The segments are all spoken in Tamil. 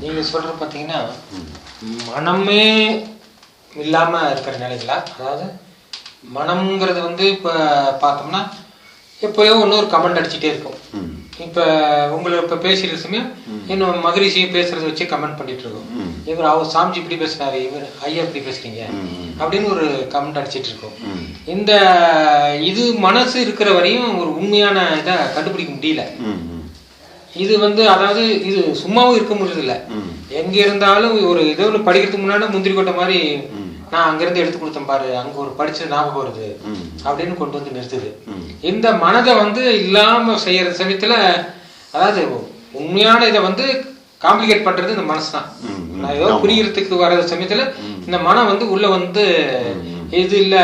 நீங்க சொல்றது பார்த்தீங்கன்னா மனமே இல்லாம இருக்கிற நிலைகளா? அதாவது மனம்ங்கிறது வந்து இப்ப பார்த்தோம்னா எப்போயோ இன்னொரு கமெண்ட் அடிச்சுட்டே இருக்கும். இப்ப உங்களை இப்ப பேசுற சமயம் இன்னும் மகரிஷியும் பேசுறத வச்சு கமெண்ட் பண்ணிட்டு இருக்கோம். இவர் அவர் சாமிஜி இப்படி பேசுனாரு இவர் ஐயா இப்படி பேசுறீங்க. அப்படின்னு ஒரு கமெண்ட் அடிச்சிட்டு இருக்கோம். இந்த இது மனசு இருக்கிற வரையும் ஒரு உண்மையான இதை கண்டுபிடிக்க முடியல. இது வந்து அதாவது இது சும்மாவும் இருக்க முடியறது இல்ல ம். எங்க இருந்தாலும் ஒரு ஏதோ ஒன்று படிக்கிறதுக்கு முன்னாடி முந்திரி கொட்டை மாதிரி. நான் அங்கிருந்து எடுத்து கொடுத்தேன் பாரு அங்க ஒரு படிச்சது ஞாபகம் வருது. அப்படின்னு கொண்டு வந்து நிறுத்துது. இந்த மனதை வந்து இல்லாம செய்யற சமயத்துல அதாவது உண்மையான இதை வந்து காம்ப்ளிகேட் பண்றது இந்த மனசு தான். நான் ஏதோ புரியறதுக்கு வர சமயத்துல இந்த மனம் வந்து உள்ள வந்து இது இல்ல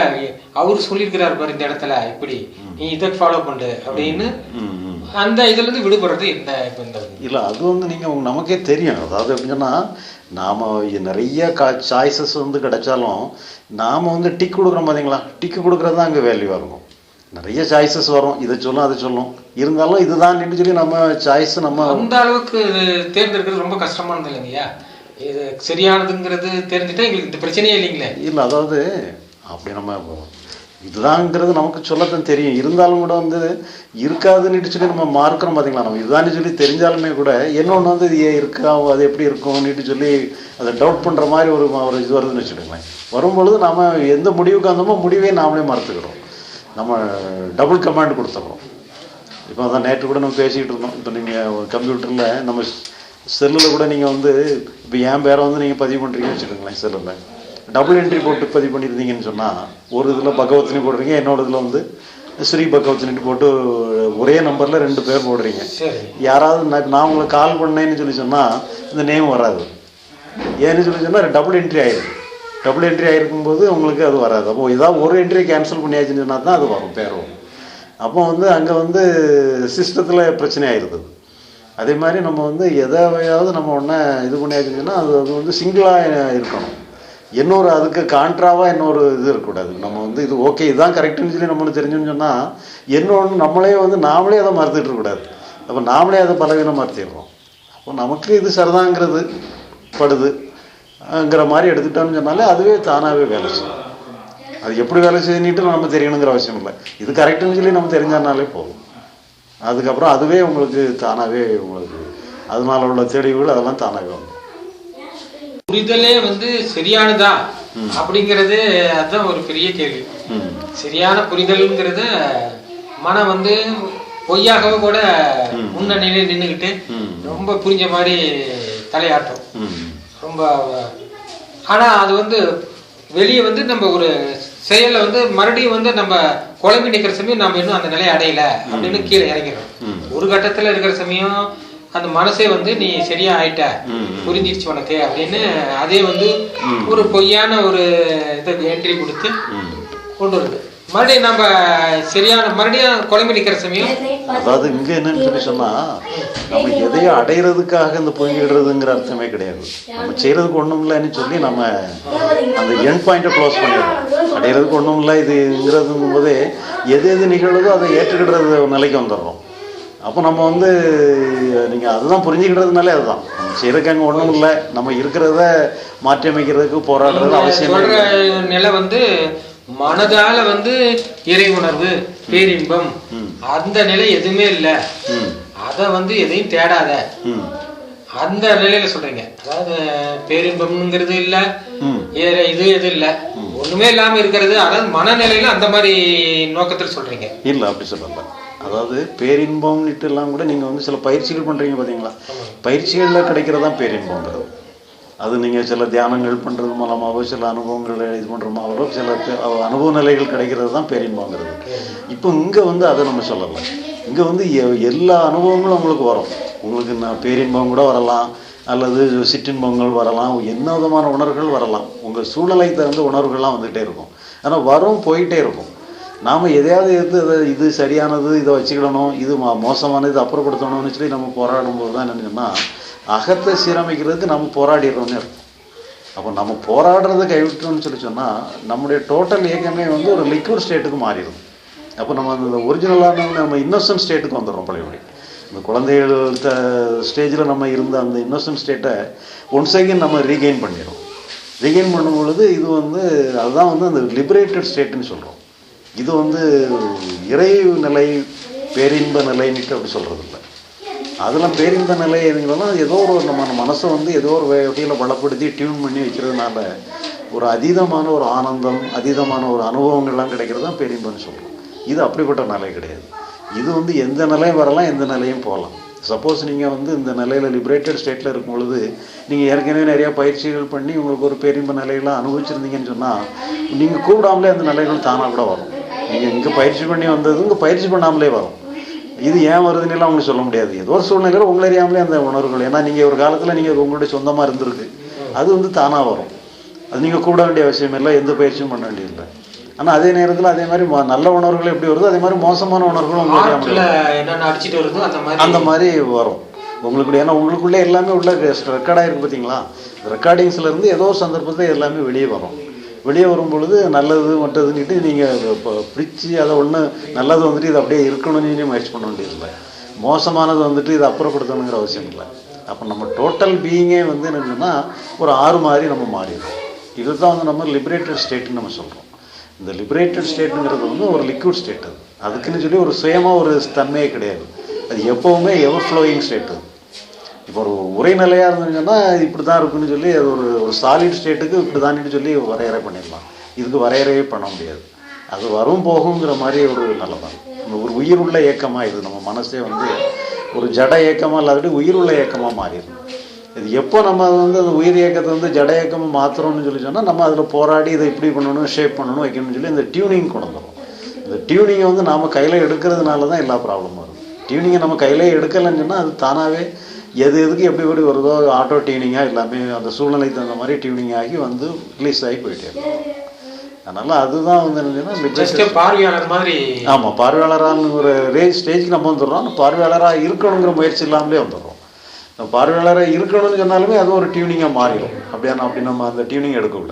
அவர் சொல்லியிருக்கிறாரு பாரு இந்த இடத்துல இப்படி. நீ இதை ஃபாலோ பண்ணு. அப்படின்னு அந்த இதுல இருந்து விடுபடுறது இந்த இப்ப இந்த இல்லை அது வந்து நீங்கள் நமக்கே தெரியும். அதாவது எப்படின்னா நாம் நிறைய கா சாய்ஸஸ் வந்து கிடைச்சாலும் நாம் வந்து டிக் கொடுக்குறோம் பார்த்தீங்களா டிக்கு கொடுக்குறது தான் அங்கே வேல்யூவாக இருக்கும். நிறைய சாய்ஸஸ் வரும். இதை சொல்லும் அதை சொல்லும். இருந்தாலும் இதுதான் சொல்லி நம்ம சாய்ஸ் நம்ம அந்த அளவுக்கு தேர்ந்தெடுக்கிறது ரொம்ப கஷ்டமானது இல்லைங்கய்யா. இது சரியானதுங்கிறது தெரிஞ்சுட்டா எங்களுக்கு இந்த பிரச்சனையே இல்லைங்களே. இல்லை அதாவது அப்படி நம்ம இதுதாங்கிறது நமக்கு சொல்லத்தான் தெரியும். இருந்தாலும் கூட வந்து இருக்காதுன்னு சொல்லி நம்ம மார்க்கிறோம் பார்த்தீங்களா நம்ம இதுதான்னு சொல்லி தெரிஞ்சாலுமே கூட என்னொன்று வந்து இது ஏன் இருக்கா? அது எப்படி இருக்கும்னுட்டு சொல்லி அதை டவுட் பண்ணுற மாதிரி ஒரு ஒரு இது வருதுன்னு வச்சுக்கோங்களேன். வரும்பொழுது நாம் எந்த முடிவுக்கு வந்தோமோ முடிவே நாமளே மறுத்துக்கிறோம். நம்ம டபுள் கமாண்ட் கொடுத்துட்றோம் இப்போ அதான் நேற்று கூட நம்ம பேசிக்கிட்டு இருந்தோம். இப்போ நீங்கள் கம்ப்யூட்டரில் நம்ம செல்லில் கூட நீங்கள் வந்து இப்போ என் பேரை வந்து நீங்கள் பதிவு பண்ணுறீங்கன்னு வச்சுக்கோங்களேன் செல்லில். டபுள் என்ட்ரி போட்டு பதிவு பண்ணியிருந்தீங்கன்னு சொன்னால் ஒரு இதில் பகவத்னி போடுறீங்க என்னோட இதில் வந்து ஸ்ரீ பகவத்னிட்டு போட்டு ஒரே நம்பரில் ரெண்டு பேர் போடுறீங்க. யாராவது நான் நான் உங்களுக்கு கால் பண்ணேன்னு சொல்லி சொன்னால் இந்த நேம் வராது. ஏன்னு சொல்லி சொன்னால் டபுள் என்ட்ரி ஆயிருக்கு டபுள் என்ட்ரி ஆயிருக்கும்போது உங்களுக்கு அது வராது. அப்போ ஏதாவது ஒரு என்ட்ரி கேன்சல் பண்ணியாச்சுன்னு சொன்னால் தான் அது வரும் பேர் வரும் அப்போ வந்து அங்கே வந்து சிஸ்டத்தில் பிரச்சனை ஆயிடுது அதே மாதிரி நம்ம வந்து எதையாவது நம்ம ஒன்று இது பண்ணியாச்சுன்னு சொன்னால் அது அது வந்து சிங்கிளாக இருக்கணும். இன்னொரு அதுக்கு கான்ட்ராவாக இன்னொரு இது இருக்கக்கூடாது. நம்ம வந்து இது ஓகே இதுதான் கரெக்டுன்னு சொல்லி நம்மளுக்கு தெரிஞ்சுன்னு சொன்னால் இன்னொன்று நம்மளே வந்து நாமளே அதை மறுத்துட்டு இருக்கக்கூடாது. அப்போ நாமளே அதை பலவீனம் மறுத்திடுறோம் அப்போ நமக்கு இது சரிதாங்கிறது படுதுங்கிற மாதிரி எடுத்துட்டோம்னு சொன்னாலே அதுவே தானாகவே வேலை செய்யும். அது எப்படி வேலை செய்யணுட்டு நம்ம தெரியணுங்கிற அவசியம் இல்லை. இது கரெக்டுன்னு சொல்லி நம்ம தெரிஞ்சனாலே போதும். அதுக்கப்புறம் அதுவே உங்களுக்கு தானாகவே உங்களுக்கு அதனால உள்ள தெளிவுகள் அதெல்லாம் தானாகவே வரும் புரிதலே வந்து சரியானதா? அப்படிங்கிறது அதுதான் ஒரு பெரிய கேள்வி. சரியான புரிதல்ங்கிறத மனம் வந்து பொய்யாகவே கூட முன்னணியிலே நின்றுக்கிட்டு. ரொம்ப புரிஞ்ச மாதிரி தலையாட்டும். ரொம்ப ஆனா அது வந்து வெளியே வந்து நம்ம ஒரு செயல்ல வந்து மறுபடியும் வந்து நம்ம குழம்பி நிக்கிற சமயம் நம்ம இன்னும் அந்த நிலையை அடையல அப்படின்னு கீழே இறங்கிடும். ஒரு கட்டத்துல இருக்கிற சமயம் அந்த மனசே வந்து நீ சரியா ஆயிட்ட. புரிஞ்சிருச்சு உனக்கு அப்படின்னு அதே வந்து ஒரு பொய்யான ஒரு இதை என்ட்ரி கொடுத்து கொண்டு வருது. மறுபடியும் நம்ம சரியான மறுபடியும் குழம்பி நிக்கிற சமயம். அதாவது இங்க என்னன்னு சொல்லி சொன்னா நம்ம எதையும் அடையிறதுக்காக இந்த பொய்யிடுறதுங்கிற அர்த்தமே கிடையாது. நம்ம செய்யறதுக்கு ஒண்ணும் இல்லைன்னு சொல்லி நம்ம அந்த எண்ட் பாயிண்ட்டை க்ளோஸ் பண்ணிடுறோம். அடையிறதுக்கு ஒண்ணும் இல்லை இதுங்கிறதுங்கும் போதே எது எது நிகழுதோ அதை ஏற்றுக்கிடுறது நிலைக்கு வந்துடுறோம். அப்போ நம்ம வந்து நீங்க அதுதான் புரிஞ்சுக்கிட்டதுனாலே அதுதான். நம்ம செய்யறதுக்கு அங்கே ஒன்றும் இல்லை. நம்ம இருக்கிறத மாற்றி அமைக்கிறதுக்கு போராடுறது அவசியம் நிலை வந்து மனதால வந்து இறை உணர்வு பேரின்பம் அந்த நிலை எதுவுமே இல்ல. அத வந்து எதையும் தேடாத. அந்த நிலையில சொல்றீங்க. அதாவது பேரின்பம்ங்கிறது இல்ல இது எது இல்ல. ஒண்ணுமே இல்லாம இருக்கிறது அதாவது மனநிலையில அந்த மாதிரி நோக்கத்தில் சொல்றீங்க. இல்லை அப்படி சொல்லல. அதாவது பேரின்பம்னுட்டு எல்லாம் கூட நீங்கள் வந்து சில பயிற்சிகள் பண்ணுறீங்க பார்த்தீங்களா பயிற்சிகளில் கிடைக்கிறது தான் பேரின்பம்ங்கிறது அது நீங்கள் சில தியானங்கள் பண்ணுறது மூலமாகவோ சில அனுபவங்களை இது பண்ணுறமாவோ சில அனுபவ நிலைகள் கிடைக்கிறது தான் பேரின்பங்கிறது இப்போ இங்கே வந்து அதை நம்ம சொல்லலை இங்கே வந்து எ- எல்லா அனுபவங்களும் உங்களுக்கு வரும். உங்களுக்கு நான் பேரின்பம் கூட வரலாம் அல்லது சிற்றின்பங்கள் வரலாம் என்ன விதமான உணர்வுகள் வரலாம். உங்கள் சூழ்நிலை தகுந்த உணர்வுகள்லாம் வந்துகிட்டே இருக்கும். ஆனால் வரும் போயிட்டே இருக்கும். நாம் எதையாவது இருந்து அதை இது சரியானது இதை வச்சுக்கிடணும் இது மோசமானது அப்புறப்படுத்தணும்னு சொல்லி நம்ம போராடும் போது தான் என்னன்னா அகத்தை சீரமைக்கிறதுக்கு நம்ம போராடிடுறோம்னு இருக்கும் அப்போ நம்ம போராடுறதை கைவிட்டோம்னு சொல்லி சொன்னால் நம்முடைய டோட்டல் இயக்கமே வந்து ஒரு லிக்விட் ஸ்டேட்டுக்கு மாறிடும். அப்போ நம்ம அந்த ஒரிஜினலான நம்ம இன்னோசன்ட் ஸ்டேட்டுக்கு வந்துடுறோம் பழையபடி இந்த குழந்தைகள் ஸ்டேஜில் நம்ம இருந்த அந்த இன்னோசன்ட் ஸ்டேட்டை ஒன் செகண்ட் நம்ம ரீகெயின் பண்ணிடும் ரீகெயின் பண்ணும் பொழுது இது வந்து அதுதான் வந்து அந்த லிபரேட்டட் ஸ்டேட்டுன்னு சொல்கிறோம் இது வந்து இறை நிலை பேரின்ப நிலைன்னுட்டு அப்படி சொல்கிறது இல்லை அதெல்லாம் பேரின்ப நிலை எதுங்கெல்லாம் ஏதோ ஒரு நம்ம மனசை வந்து ஏதோ ஒரு வகையில் பலப்படுத்தி டியூன் பண்ணி வைக்கிறதுனால ஒரு அதீதமான ஒரு ஆனந்தம் அதீதமான ஒரு அனுபவங்கள்லாம் கிடைக்கிறது தான் பேரின்பம்னு சொல்கிறோம் இது அப்படிப்பட்ட நிலை கிடையாது. இது வந்து எந்த நிலையும் வரலாம் எந்த நிலையும் போகலாம். சப்போஸ் நீங்கள் வந்து இந்த நிலையில் லிபரேட்டட் ஸ்டேட்டில் இருக்கும் பொழுது நீங்கள் ஏற்கனவே நிறையா பயிற்சிகள் பண்ணி உங்களுக்கு ஒரு பேரின்ப நிலையெல்லாம் அனுபவிச்சிருந்தீங்கன்னு சொன்னால் நீங்கள் கூப்பிடாமலே அந்த நிலைகள் தானாக கூட வரும். நீங்கள் இங்கே பயிற்சி பண்ணி வந்தது இங்கே பயிற்சி பண்ணாமலே வரும். இது ஏன் வருதுன்னு அவங்க சொல்ல முடியாது. ஏதோ ஒரு சூழ்நிலையில் உங்களை அறியாமலே அந்த உணர்வுகள். ஏன்னா நீங்கள் ஒரு காலத்தில் நீங்கள் உங்களுடைய சொந்தமாக இருந்திருக்கு. அது வந்து தானாக வரும். அது நீங்கள் கூட வேண்டிய அவசியம் இல்லை எந்த பயிற்சியும் பண்ண வேண்டியதில்லை. ஆனால் அதே நேரத்தில் அதே மாதிரி நல்ல உணர்வுகள் எப்படி வருதோ அதே மாதிரி மோசமான உணர்வுகளும் உங்களை அறியாமலே ஆற்றுல வரும். என்னென்ன அடிச்சிட்டு வருதோ அந்த மாதிரி வரும். உங்களுக்கு ஏன்னா உங்களுக்குள்ளே எல்லாமே உள்ள ரெக்கார்டாக இருக்கு பார்த்தீங்களா ரெக்கார்டிங்ஸ்ல இருந்து ஏதோ ஒரு சந்தர்ப்பத்தில் எல்லாமே வெளியே வரும். வெளியே வரும் பொழுது நல்லது மற்றதுன்னுட்டு நீங்கள் இப்போ பிடிச்சி அதை ஒன்று நல்லது வந்துட்டு இது அப்படியே இருக்கணும்னு நீங்க முயற்சி பண்ண வேண்டியதில்லை. மோசமானது வந்துட்டு இதை அப்புறப்படுத்தணுங்கிற அவசியம் இல்லை. அப்போ நம்ம டோட்டல் பீயிங்கே வந்து என்னன்னா ஒரு ஆறு மாதிரி நம்ம மாறிடும் இதுதான் வந்து நம்ம லிபரேட்டட் ஸ்டேட்டுன்னு நம்ம சொல்கிறோம் இந்த லிபரேட்டட் ஸ்டேட்டுங்கிறது வந்து ஒரு லிக்விட் ஸ்டேட் அது. அதுக்குன்னு சொல்லி ஒரு சுயமாக ஒரு தன்மையே கிடையாது. அது எப்போவுமே எவர் ஃப்ளோயிங் ஸ்டேட் அது. இப்போ ஒரு உரைநிலையாக இருந்துச்சுன்னா இப்படி தான் இருக்குன்னு சொல்லி அது ஒரு ஒரு சாலிட் ஸ்டேட்டுக்கு இப்படி தான்னு சொல்லி வரையறை பண்ணிடலாம் இதுக்கு வரையறையே பண்ண முடியாது. அது வரும் போகுங்கிற மாதிரி ஒரு நல்லதான் ஒரு உயிர் உள்ள இயக்கமாக இது. நம்ம மனசே வந்து ஒரு ஜட இயக்கமாக இல்லாதபடி உயிர் உள்ள இயக்கமாக மாறிடும் இது எப்போ நம்ம வந்து அந்த உயிர் இயக்கத்தை வந்து ஜட இயக்கமாக மாற்றுறோம்னு சொல்லி சொன்னால் நம்ம அதில் போராடி இதை இப்படி பண்ணணும் ஷேப் பண்ணணும் வைக்கணும்னு சொல்லி இந்த டியூனிங் கொண்டு வந்துடும் இந்த டியூனிங்கை வந்து நாம் கையில் எடுக்கிறதுனால தான் எல்லா ப்ராப்ளமும் வரும். டியூனிங்கை நம்ம கையிலே எடுக்கலைன்னு சொன்னால் அது தானாகவே எது எதுக்கு எப்படி எப்படி வருதோ ஆட்டோ டியூனிங்காக எல்லாமே அந்த சூழ்நிலைக்கு தகுந்த மாதிரி டியூனிங் ஆகி வந்து ரிலீஸ் ஆகி போயிட்டே அதனால் அதுதான் வந்து என்னன்னா. பார்வையாளர் மாதிரி. ஆமாம் பார்வையாளரான ஒரு ரேஞ்ச் ஸ்டேஜ்க்கு நம்ம வந்துடுறோம். பார்வையாளராக இருக்கணுங்கிற முயற்சி இல்லாமலே வந்துடுறோம். நம்ம பார்வையாளராக இருக்கணும்னு சொன்னாலுமே அது ஒரு டியூனிங்காக மாறிடும். அப்படியா அப்படி நம்ம அந்த டியூனிங் எடுக்கக்கூடாது